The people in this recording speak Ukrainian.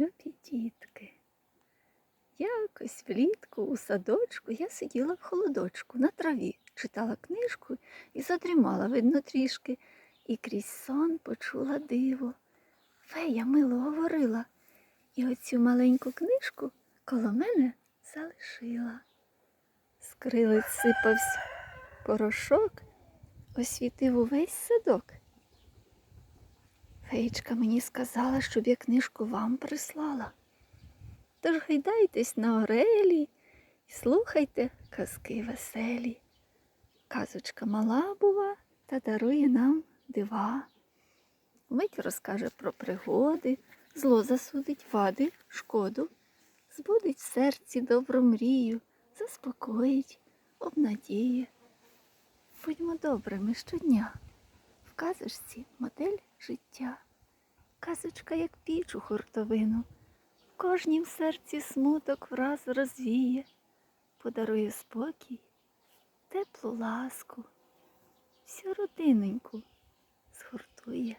Любі дітки. Якось влітку у садочку я сиділа в холодочку на траві, читала книжку і задрімала, видно, трішки, і крізь сон почула диво. Фея мило говорила, і оцю маленьку книжку коло мене залишила. З крилиць сипався порошок, освітив увесь садок. Феєчка мені сказала, щоб я книжку вам прислала. Тож гайдайтесь на орелі і слухайте казки веселі. Казочка мала бува та дарує нам дива. Вмить розкаже про пригоди, зло засудить вади, шкоду, збудить в серці добру мрію, заспокоїть, обнадіє. Будьмо добрими щодня. В казочці модель життя. Казочка, як піч у хуртовину, в кожнім серці смуток враз розвіє, подарує спокій, теплу ласку, всю родиненьку згуртує.